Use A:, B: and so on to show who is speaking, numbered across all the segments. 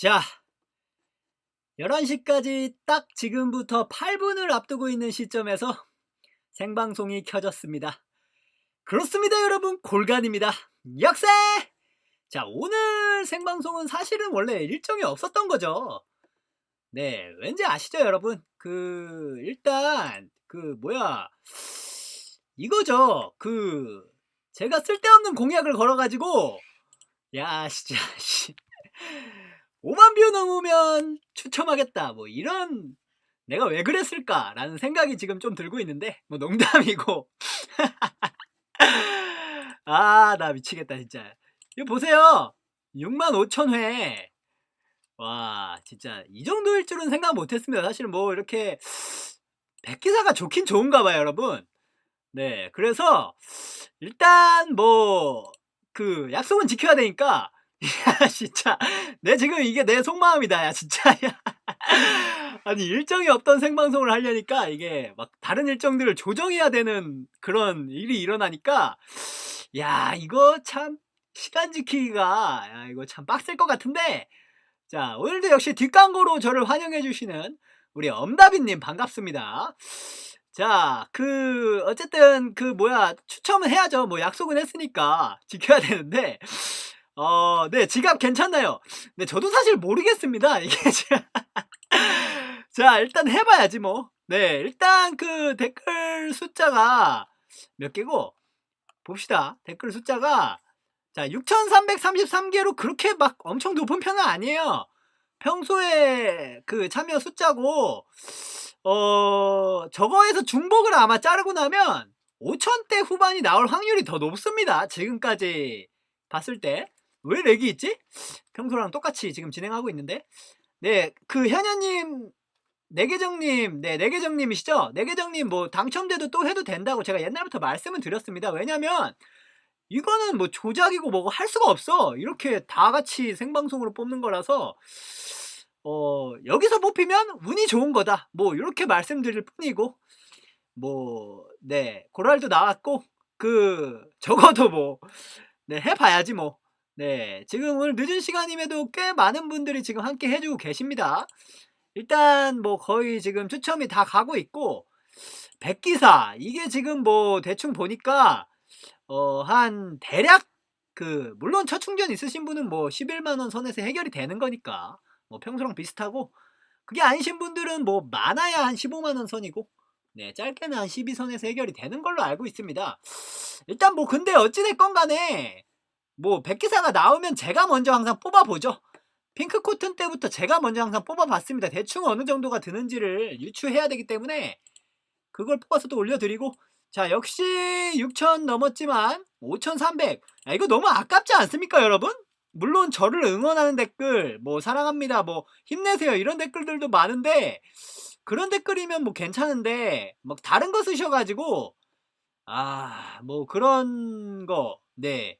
A: 자, 11시까지 딱 지금부터 8분을 앞두고 있는 시점에서 생방송이 켜졌습니다. 그렇습니다, 여러분. 골간입니다. 역세! 자, 오늘 생방송은 사실은 원래 일정이 없었던 거죠. 네, 왠지 아시죠, 여러분? 그, 일단, 그, 뭐야. 이거죠. 그, 제가 쓸데없는 공약을 걸어가지고, 야, 진짜, 씨. 5만 뷰 넘으면 추첨하겠다. 뭐 이런 내가 왜 그랬을까라는 생각이 지금 좀 들고 있는데 뭐 농담이고. 아 나 미치겠다 진짜. 이거 보세요. 6만 5천 회 와 진짜 이 정도일 줄은 생각 못했습니다. 사실 뭐 이렇게 백기사가 좋긴 좋은가 봐요 여러분. 네 그래서 일단 뭐 그 약속은 지켜야 되니까 야, 진짜. 내 지금 이게 내 속마음이다, 야, 진짜. 야. 아니, 일정이 없던 생방송을 하려니까 이게 막 다른 일정들을 조정해야 되는 그런 일이 일어나니까, 야, 이거 참, 시간 지키기가, 야, 이거 참 빡셀 것 같은데, 자, 오늘도 역시 뒷광고로 저를 환영해주시는 우리 엄다비님 반갑습니다. 자, 그, 어쨌든, 그, 뭐야, 추첨은 해야죠. 뭐, 약속은 했으니까 지켜야 되는데, 어, 네, 지갑 괜찮나요? 네, 저도 사실 모르겠습니다. 이게 제가. 자, 일단 해봐야지, 뭐. 네, 일단 그 댓글 숫자가 몇 개고, 봅시다. 댓글 숫자가, 자, 6,333개로 그렇게 막 엄청 높은 편은 아니에요. 평소에 그 참여 숫자고, 어, 저거에서 중복을 아마 자르고 나면 5,000대 후반이 나올 확률이 더 높습니다. 지금까지 봤을 때. 왜 렉이 있지? 평소랑 똑같이 지금 진행하고 있는데. 네 그 현현님 내계정님 네 내계정님이시죠? 내계정님 뭐 당첨돼도 또 해도 된다고 제가 옛날부터 말씀을 드렸습니다. 왜냐면 이거는 뭐 조작이고 뭐고 할 수가 없어. 이렇게 다 같이 생방송으로 뽑는 거라서 어 여기서 뽑히면 운이 좋은 거다. 뭐 이렇게 말씀드릴 뿐이고. 뭐네 고랄도 나왔고. 그 적어도 뭐 네 해봐야지 뭐. 네, 지금 오늘 늦은 시간임에도 꽤 많은 분들이 지금 함께 해주고 계십니다. 일단 뭐 거의 지금 추첨이 다 가고 있고 백기사 이게 지금 뭐 대충 보니까 어 한 대략 그 물론 첫 충전 있으신 분은 뭐 11만 원 선에서 해결이 되는 거니까 뭐 평소랑 비슷하고 그게 아니신 분들은 뭐 많아야 한 15만 원 선이고 네, 짧게는 한 12선에서 해결이 되는 걸로 알고 있습니다. 일단 뭐 근데 어찌 됐건 간에 뭐 백기사가 나오면 제가 먼저 항상 뽑아보죠. 핑크 코튼 때부터 제가 먼저 항상 뽑아봤습니다. 대충 어느 정도가 드는지를 유추해야 되기 때문에 그걸 뽑아서 또 올려드리고 자 역시 6천 넘었지만 5,300 야, 아, 이거 너무 아깝지 않습니까 여러분? 물론 저를 응원하는 댓글 뭐 사랑합니다 뭐 힘내세요 이런 댓글들도 많은데 그런 댓글이면 뭐 괜찮은데 막 다른 거 쓰셔가지고 아 뭐 그런 거네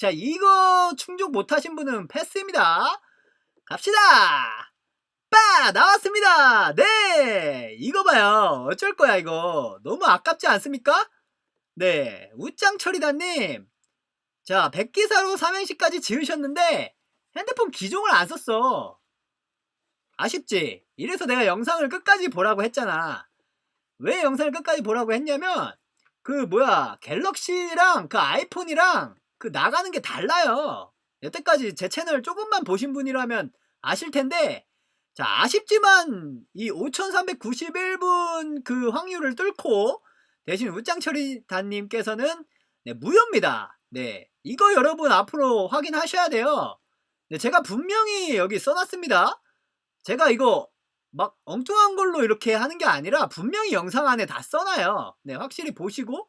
A: 자, 이거 충족 못하신 분은 패스입니다. 갑시다! 빠! 나왔습니다! 네! 이거 봐요. 어쩔 거야, 이거. 너무 아깝지 않습니까? 네. 우짱철이다님. 자, 백기사로 삼행시까지 지으셨는데, 핸드폰 기종을 안 썼어. 아쉽지? 이래서 내가 영상을 끝까지 보라고 했잖아. 왜 영상을 끝까지 보라고 했냐면, 그, 뭐야, 갤럭시랑 그 아이폰이랑 그 나가는 게 달라요. 여태까지 제 채널 조금만 보신 분이라면 아실 텐데, 자, 아쉽지만 이 5391분 그 확률을 뚫고 대신 우짱철이 단님께서는 네, 무효입니다. 네. 이거 여러분 앞으로 확인하셔야 돼요. 네, 제가 분명히 여기 써놨습니다. 제가 이거 막 엉뚱한 걸로 이렇게 하는 게 아니라 분명히 영상 안에 다 써놔요. 네, 확실히 보시고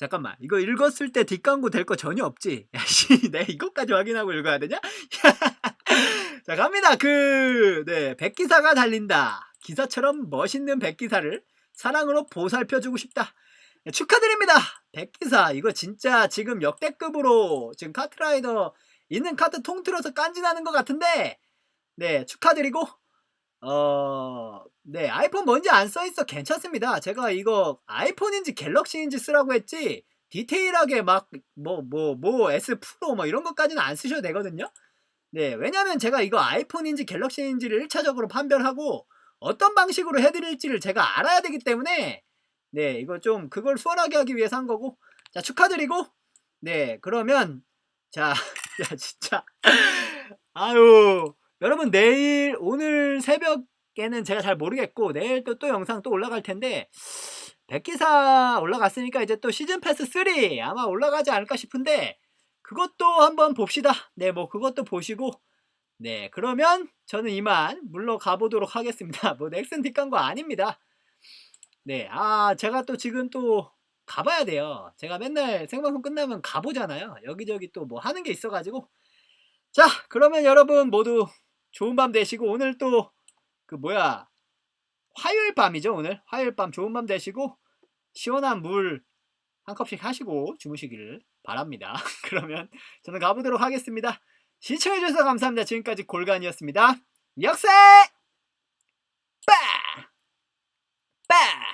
A: 잠깐만. 이거 읽었을 때 뒷광고 될 거 전혀 없지? 야, 씨, 내 이것까지 확인하고 읽어야 되냐? 자, 갑니다. 그, 네, 백기사가 달린다. 기사처럼 멋있는 백기사를 사랑으로 보살펴주고 싶다. 네, 축하드립니다. 백기사. 이거 진짜 지금 역대급으로 지금 카트라이더 있는 카트 통틀어서 깐지나는 것 같은데, 네, 축하드리고, 어, 네, 아이폰 뭔지 안 써있어 괜찮습니다. 제가 이거 아이폰인지 갤럭시인지 쓰라고 했지, 디테일하게 막, 뭐, 뭐, 뭐, S 프로 뭐 이런 것까지는 안 쓰셔도 되거든요? 네, 왜냐면 제가 이거 아이폰인지 갤럭시인지를 1차적으로 판별하고, 어떤 방식으로 해드릴지를 제가 알아야 되기 때문에, 네, 이거 좀 그걸 수월하게 하기 위해서 한 거고, 자, 축하드리고, 네, 그러면, 자, 야, 진짜. 아유, 여러분, 내일, 오늘 새벽에는 제가 잘 모르겠고, 내일 또, 또 영상 또 올라갈 텐데, 백기사 올라갔으니까 이제 또 시즌 패스 3 아마 올라가지 않을까 싶은데, 그것도 한번 봅시다. 네, 뭐, 그것도 보시고, 네, 그러면 저는 이만 물러가 보도록 하겠습니다. 뭐, 넥슨 뒷간 거 아닙니다. 네, 아, 제가 또 지금 또 가봐야 돼요. 제가 맨날 생방송 끝나면 가보잖아요. 여기저기 또 뭐 하는 게 있어가지고. 자, 그러면 여러분 모두 좋은 밤 되시고, 오늘 또, 그 뭐야, 화요일 밤이죠, 오늘. 화요일 밤 좋은 밤 되시고, 시원한 물 한 컵씩 하시고 주무시기를 바랍니다. 그러면 저는 가보도록 하겠습니다. 시청해주셔서 감사합니다. 지금까지 골간이었습니다. 역세! 빠! 빠!